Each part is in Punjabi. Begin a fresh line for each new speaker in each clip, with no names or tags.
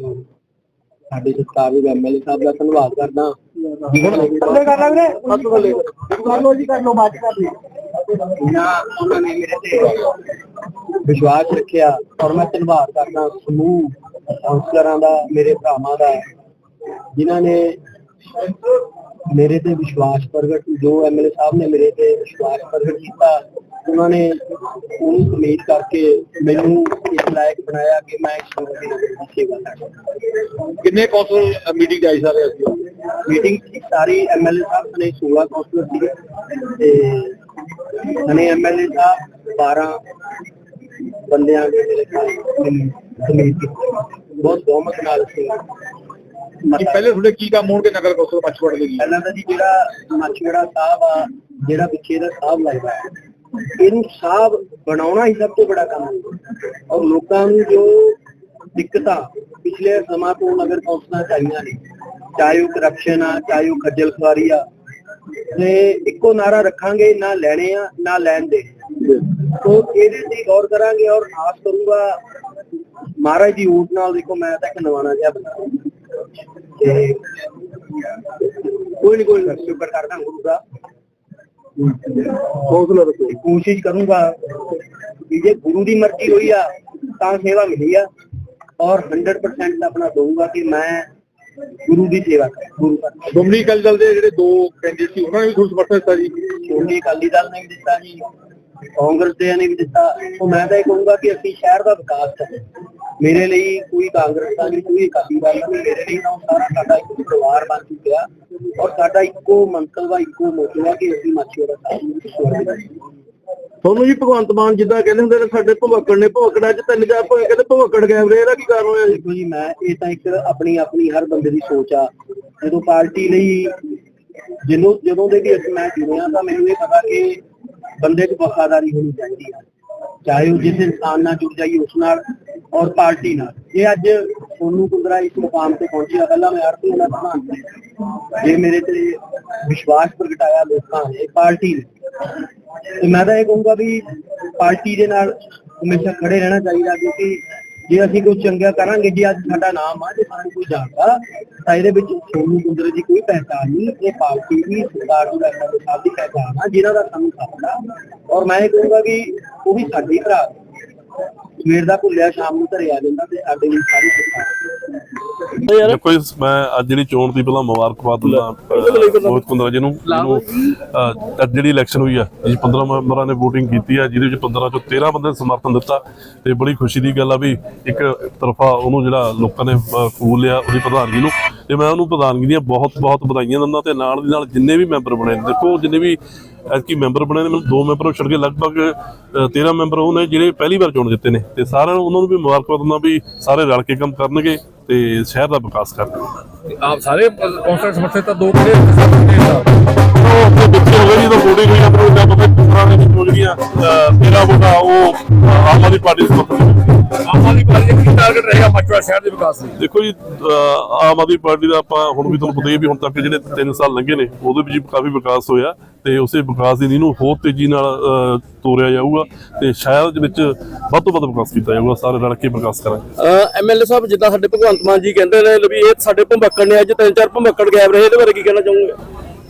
ਸਾਡੇ ਸਤਿਕਾਰਯੋਗ ਐਮਐਲਏ ਸਾਹਿਬ ਦਾ ਧੰਨਵਾਦ ਕਰਦਾ।
ਥੱਲੇ ਕਰ ਲੈ ਵੀਰੇ। ਹੱਥ ਥੱਲੇ ਕਰ ਲੋ ਜੀ ਕਰ ਲੋ ਚ ਕਰ ਲਈ
ਨਾ ਉਹਨਾਂ ਨੇ ਮੇਰੇ ਤੇ ਵਿਸ਼ਵਾਸ ਰੱਖਿਆ ਔਰ ਮੈਂ ਧੰਨਵਾਦ ਕਰਦਾ ਸਮੂਹ ਕਾਉਂਸਲਰਾਂ ਦਾ ਮੇਰੇ ਭਰਾਵਾਂ ਦਾ ਜਿਨ੍ਹਾਂ ਨੇ ਮੇਰੇ ਤੇ ਵਿਸ਼ਵਾਸ ਪ੍ਰਗਟ ਜੋ ਐਮਐਲਏ ਸਾਹਿਬ ਨੇ ਮੇਰੇ ਤੇ ਵਿਸ਼ਵਾਸ ਪ੍ਰਗਟ ਕੀਤਾ ਉਹਨਾਂ ਨੇ ਉਹਨੂੰ ਉਮੀਦ ਕਰਕੇ ਮੈਨੂੰ ਲਾਇਕ ਬਣਾਇਆ ਕਿ ਮੈਂ ਇਸ ਸੰਗਠਨ ਦੀ ਸੇਵਾ ਕਰਾਂ
ਕਿੰਨੇ ਕੌਂਸਲ ਮੀਟਿੰਗ ਆਈ ਸਾਰੇ ਅਸੀਂ?
ਮੀਟਿੰਗ ਸਾਰੀ ਐਮਐਲਏ ਸਾਹਿਬ ਨੇ 16 ਕਾਉਂਸਲਰ ਸੀ ਤੇ ਸਨੇ ਐਮਐਲਏ ਸਾਹਿਬ 12 ਬੰਦਿਆਂ ਦੇ ਮੇਰੇ ਕਮੇਟੀ ਬਹੁਤ ਬਹੁਮਤ ਨਾਲ ਸੀ।
ਕਿ ਪਹਿਲੇ ਤੁਹਾਡੇ ਕੀ ਕੰਮ ਹੋਣਗੇ ਨਗਰ ਕੌਂਸਲ ਮੱਛਵੜ ਦੇ
ਪਹਿਲਾਂ ਤਾਂ ਜੀ ਜਿਹੜਾ ਮਾਛੀੜਾ ਸਾਹਿਬ ਆ ਜਿਹੜਾ ਪਿੱਛੇ ਦਾ ਸਾਹਿਬ ਲੱਗਦਾ ਹੈ ਇਹਨੂੰ ਸਾਹਿਬ ਬਣਾਉਣਾ ਹੀ ਸਭ ਤੋਂ ਬੜਾ ਕੰਮ ਹੈ। ਔਰ ਲੋਕਾਂ ਨੂੰ ਜੋ ਦਿੱਕਤਾਂ ਪਿਛਲੇ ਸਮਾਂ ਤੋਂ ਨਗਰ ਕੌਂਸਲਾਂ ਚ ਨੇ, ਚਾਹੇ ਉਹ ਕਰਪਸ਼ਨ ਆ, ਚਾਹੇ ਉਹ ਖੱਜਲ ਖੁਆਰੀ ਆ, ਤੇ ਇੱਕੋ ਨਾਰਾ ਰੱਖਾਂਗੇ, ਨਾ ਲੈਣੇ ਆ, ਨਾ ਲੈਣ ਦੇ। ਤੋਂ ਇਹਦੇ ਤੇ ਗੌਰ ਕਰਾਂਗੇ ਔਰ ਆਸ ਕਰੂੰਗਾ ਮਹਾਰਾਜ ਦੀ ਊਟ ਨਾਲ ਦੇਖੋ ਮੈਂ ਤਾਂ ਇੱਕ ਨਵਾਣਾ ਜਿਹਾ ਬਣਾ ਤੇ ਕੋਈ ਨਹੀਂ ਕੋਈ ਨਹੀਂ ਸ਼ੁਕਰ ਕਰਦਾ ਗੁਰੂ ਦਾ। ਹੌਸਲਾ ਰੱਖੋ। ਕੋਸ਼ਿਸ਼ ਕਰੂੰਗਾ ਕਿ ਜੇ ਗੁਰੂ ਦੀ ਮਰਜ਼ੀ ਹੋਈ ਆ ਤਾਂ ਸੇਵਾ ਮਿਲੀ ਆ। ਔਰ 100% ਆਪਣਾ ਦਊਂਗਾ ਕਿ ਮੈਂ ਗੁਰੂ ਦੀ ਸੇਵਾ ਕਰਾਂ ਗੁਰੂ
ਅਕਾਲੀ ਦਲ ਦੇ ਜਿਹੜੇ ਦੋ ਕੈਂਡੀਡੇਟ ਸੀ ਉਹਨਾਂ ਨੇ ਵੀ ਤੁਹਾਨੂੰ ਸਮਰਥਨ ਦਿੱਤਾ ਜੀ?
ਸ਼੍ਰੋਮਣੀ ਅਕਾਲੀ ਦਲ ਨੇ ਵੀ ਦਿੱਤਾ ਜੀ ਕਾਂਗਰਸ ਦੇ ਨੇ ਵੀ ਦਿੱਤਾ। ਉਹ ਮੈਂ ਤਾਂ ਇਹ ਕਹੂੰਗਾ ਕਿ ਅਸੀਂ ਸ਼ਹਿਰ ਦਾ ਵਿਕਾਸ ਕਰੀਏ। ਮੇਰੇ ਲਈ ਕੋਈ ਕਾਂਗਰਸ ਦਾ ਨਹੀਂ ਕੋਈ ਅਕਾਲੀ ਦਲ ਨਹੀਂ ਮੇਰੇ ਲਈ ਤਾਂ ਸਾਰਾ ਸਾਡਾ ਇੱਕ ਪਰਿਵਾਰ ਬਣ ਚੁੱਕਿਆ। ਔਰ ਸਾਡਾ ਇੱਕੋ ਮੰਤਵ ਆ ਇੱਕੋ ਮੋਟਿਵ ਆ ਕਿ ਅਸੀਂ ਸਾਥ ਕਰੀਏ
ਤੁਹਾਨੂੰ ਜੀ ਭਗਵੰਤ ਮਾਨ ਜਿੱਦਾਂ ਕਹਿੰਦੇ ਹੁੰਦੇ ਨੇ ਸਾਡੇ ਭਵਕੜ ਨੇ ਭਵਕੜਾਂ ਚ ਤਿੰਨ ਜਾ ਭਵੇ ਕਹਿੰਦੇ ਭਵਕੜ ਗਏ ਵੀਰੇ ਇਹਦਾ ਕੀ ਕਾਰਨ ਹੋਇਆ ਜੀ?
ਦੇਖੋ ਜੀ ਮੈਂ ਇਹ ਤਾਂ ਇੱਕ ਆਪਣੀ ਆਪਣੀ ਹਰ ਬੰਦੇ ਦੀ ਸੋਚ ਆ। ਜਦੋਂ ਪਾਰਟੀ ਲਈ ਜਦੋਂ ਜਦੋਂ ਦੇ ਵੀ ਅਸੀਂ ਮੈਂ ਜੁੜਿਆ ਤਾਂ ਮੈਨੂੰ ਇਹ ਪਤਾ ਕਿ ਬੰਦੇ 'ਚ ਵਫਾਦਾਰੀ ਹੋਣੀ ਚਾਹੀਦੀ ਆ। ਚਾਹੇ ਉਹ ਜਿਸ ਇਨਸਾਨ ਨਾਲ ਜੁੜ ਜਾਈਏ ਉਸ ਨਾਲ ਔਰ ਪਾਰਟੀ ਨਾਲ। ਜੇ ਅੱਜ ਸੋਨੂ ਕੁੰਦਰਾ ਇਸ ਮੁਕਾਮ ਤੇ ਪਹੁੰਚਿਆ ਪਹਿਲਾਂ ਮੈਂ ਆਰਤੀ ਦਾ ਪ੍ਰਧਾਨ ਜੇ ਮੇਰੇ ਤੇ ਵਿਸ਼ਵਾਸ ਪ੍ਰਗਟਾਇਆ ਲੋਕਾਂ ਨੇ, ਪਾਰਟੀ ਨੇ। ਤੇ ਮੈਂ ਤਾਂ ਇਹ ਕਹੂੰਗਾ ਵੀ ਪਾਰਟੀ ਦੇ ਨਾਲ ਹਮੇਸ਼ਾ ਖੜੇ ਰਹਿਣਾ ਚਾਹੀਦਾ, ਕਿਉਂਕਿ ਜੇ ਅਸੀਂ ਕੁਝ ਚੰਗਾ ਕਰਾਂਗੇ, ਜੇ ਅੱਜ ਸਾਡਾ ਨਾਮ ਆ, ਜੇ ਸਾਨੂੰ ਕੋਈ ਜਾਣਦਾ, ਤਾਂ ਇਹਦੇ ਵਿੱਚ ਸੋਨੂ ਕੁੰਦਰੇ ਦੀ ਕੋਈ ਪਹਿਚਾਣ ਨਹੀਂ, ਇਹ ਪਾਰਟੀ ਦੀ ਸਰਕਾਰ ਦੀ ਐਮਐਲਏ ਸਾਹਿਬ ਦੀ ਪਹਿਚਾਣ ਆ ਜਿਨ੍ਹਾਂ ਦਾ ਸਾਨੂੰ ਸਾਥ ਔਰ ਮੈਂ ਇਹ ਕਹੂੰਗਾ ਕਿ ਉਹ ਵੀ ਸਾਡੇ ਭਰਾ ਸਵੇਰ ਦਾ ਭੁੱਲਿਆ ਸ਼ਾਮ ਨੂੰ ਘਰੇ ਆ ਜਾਂਦਾ ਤੇ ਸਾਡੇ ਲਈ ਸਾਰੀ ਸਰਕਾਰ
ਇਸ ਮੈਂ ਅੱਜ ਜਿਹੜੀ ਚੋਣ ਦੀ ਪਹਿਲਾਂ ਮੁਬਾਰਕਬਾਦ ਦਿੰਦਾ ਬਹੁਤ ਕੁੰਦਰਾ ਜੀ ਨੂੰ ਅੱਜ ਜਿਹੜੀ ਇਲੈਕਸ਼ਨ ਹੋਈ ਆ ਜੀ 15 ਮੈਂਬਰਾਂ ਨੇ VOTING ਕੀਤੀ ਆ ਜਿਹਦੇ ਵਿੱਚ 15 ਚੋਂ 13 ਬੰਦੇ ਨੇ ਸਮਰਥਨ ਦਿੱਤਾ ਤੇ ਬੜੀ ਖੁਸ਼ੀ ਦੀ ਗੱਲ ਆ ਵੀ ਇੱਕ ਤਰਫਾ ਉਹਨੂੰ ਜਿਹੜਾ ਲੋਕਾਂ ਨੇ ਕਬੂਲ ਲਿਆ ਉਹਦੀ ਪ੍ਰਧਾਨਗੀ ਨੂੰ ਤੇ ਮੈਂ ਉਹਨੂੰ ਪ੍ਰਧਾਨਗੀ ਦੀਆਂ ਬਹੁਤ ਬਹੁਤ ਵਧਾਈਆਂ ਦਿੰਦਾ ਤੇ ਨਾਲ ਦੀ ਨਾਲ ਜਿੰਨੇ ਵੀ ਮੈਂਬਰ ਬਣੇ ਨੇ ਦੇਖੋ ਜਿੰਨੇ ਵੀ ਐਤਕੀ ਮੈਂਬਰ ਬਣੇ ਨੇ ਮੈਨੂੰ ਦੋ ਮੈਂਬਰ ਛੱਡ ਕੇ ਲਗਭਗ ਅਹ, 13 ਮੈਂਬਰ ਉਹ ਨੇ ਜਿਹੜੇ ਪਹਿਲੀ ਵਾਰ ਚੋਣ ਜਿੱਤੇ ਨੇ। ਤੇ ਸਾਰਿਆਂ ਨੂੰ ਉਹਨਾਂ ਨੂੰ ਵੀ ਮੁਬਾਰਕਬਾਦ ਦਿੰਦਾ ਵੀ ਸਾਰੇ ਰਲ ਕੇ ਕੰਮ ਕਰਨਗੇ ਤੇ ਸ਼ਹਿਰ ਦਾ ਵਿਕਾਸ ਕਰਨਗੇ।
ਆਪ ਸਾਰੇ ਕੌਂਸਲ ਸਮਰਥਨ ਤਾਂ ਦੋ ਕਿਹੜੇ
ਉਹ ਆਪਣੇ ਬੱਚੇ ਹੋ ਗਏ ਜਦੋਂ VOTING ਹੋਈ ਆਪਣੇ ਉਹਦਾ ਪਤਾ ਪੁਰਾਣੇ ਦੀ ਗਈਆਂ ਤੇਰਾ ਵੋਟਾ ਉਹ ਆਮ ਆਦਮੀ ਪਾਰਟੀ ਦੇ ਸਮਰਥਨ
ਆਮ ਆਦਮੀ ਪਾਰਟੀ ਦਾ ਕੀ ਟਾਰਗੇਟ ਰਹੇਗਾ ਮੱਛਵੜ ਸ਼ਹਿਰ ਦੇ ਵਿਕਾਸ ਲਈ?
ਦੇਖੋ ਜੀ ਆਮ ਆਦਮੀ ਪਾਰਟੀ ਦਾ ਆਪਾਂ ਹੁਣ ਵੀ ਤੁਹਾਨੂੰ ਪਤਾ ਹੀ ਵੀ ਹੁਣ ਤੱਕ ਜਿਹੜੇ 3 ਸਾਲ ਲੰਘੇ ਨੇ ਉਹਦੇ ਵਿੱਚ ਕਾਫੀ ਵਿਕਾਸ ਹੋਇਆ ਤੇ ਉਸੇ ਵਿਕਾਸ ਦੀ ਨੀਂਹ ਨੂੰ ਹੋਰ ਤੇਜ਼ੀ ਨਾਲ ਤੋਰਿਆ ਜਾਊਗਾ ਤੇ ਸ਼ਹਿਰ ਦੇ ਵਿੱਚ ਵੱਧ ਤੋਂ ਵੱਧ ਵਿਕਾਸ ਕੀਤਾ ਜਾਊਗਾ ਸਾਰੇ ਰਲ ਕੇ ਵਿਕਾਸ ਕਰਾਂਗੇ।
ਐਮਐਲਏ ਸਾਹਿਬ ਜਿੱਦਾਂ ਸਾਡੇ ਭਗਵੰਤ ਮਾਨ ਜੀ ਕਹਿੰਦੇ ਨੇ ਵੀ ਇਹ ਸਾਡੇ ਭੰਬਕੜ ਨੇ ਅੱਜ ਤਿੰਨ ਚਾਰ ਭੰਬਕੜ ਗਾਇਬ ਰਹੇ ਇਹਦੇ ਬਾਰੇ ਕੀ ਕਹਿਣਾ ਚਾਹੋਗੇ?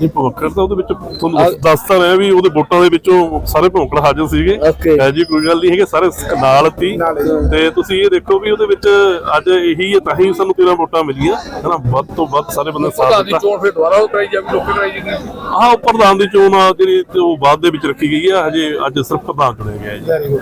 ਇਹ ਭਵਕੜ ਤਾਂ ਉਹਦੇ ਵਿੱਚ ਤੁਹਾਨੂੰ ਦੱਸ- ਦੱਸਤਾ ਰਿਹਾ ਵੀ ਉਹਦੇ ਵੋਟਾਂ ਦੇ ਵਿੱਚੋਂ ਸਾਰੇ ਭਵਕੜ ਹਾਜ਼ਰ ਸੀਗੇ. ਹੈ ਜੀ ਕੋਈ ਗੱਲ ਨਹੀਂ ਹੈਗੇ ਸਾਰੇ ਨਾਲ ਸੀ। ਤੇ ਤੁਸੀਂ ਇਹ ਦੇਖੋ ਵੀ ਉਹਦੇ ਵਿੱਚ ਅੱਜ ਇਹੀ ਹੈ ਤਾਂ ਹੀ ਸਾਨੂੰ 13 ਵੋਟਾਂ ਮਿਲੀਆਂ। ਹਨਾ ਵੱਧ ਤੋਂ ਵੱਧ ਸਾਰੇ ਬੰਦੇ ਸਾਥ
ਪ੍ਰਧਾਨ ਦੀ
ਦਿੱਤਾ।
ਚੋਣ ਫਿਰ ਦੁਬਾਰਾ ਉਹ ਕਰਾਈ ਜਾਵੇ ਲੋਕਾਂ ਕਰਾਈ ਜਾਵੇ।
ਹਾਂ ਉਹ ਪ੍ਰਧਾਨ ਦੀ ਚੋਣ ਆ ਜਿਹੜੀ ਉਹ ਬਾਅਦ ਦੇ ਵਿੱਚ ਰੱਖੀ ਗਈ ਆ। ਹਜੇ ਅੱਜ ਸਿਰਫ ਪ੍ਰਧਾਨ ਚੁਣਿਆ ਗਿਆ ਹੈ ਜੀ।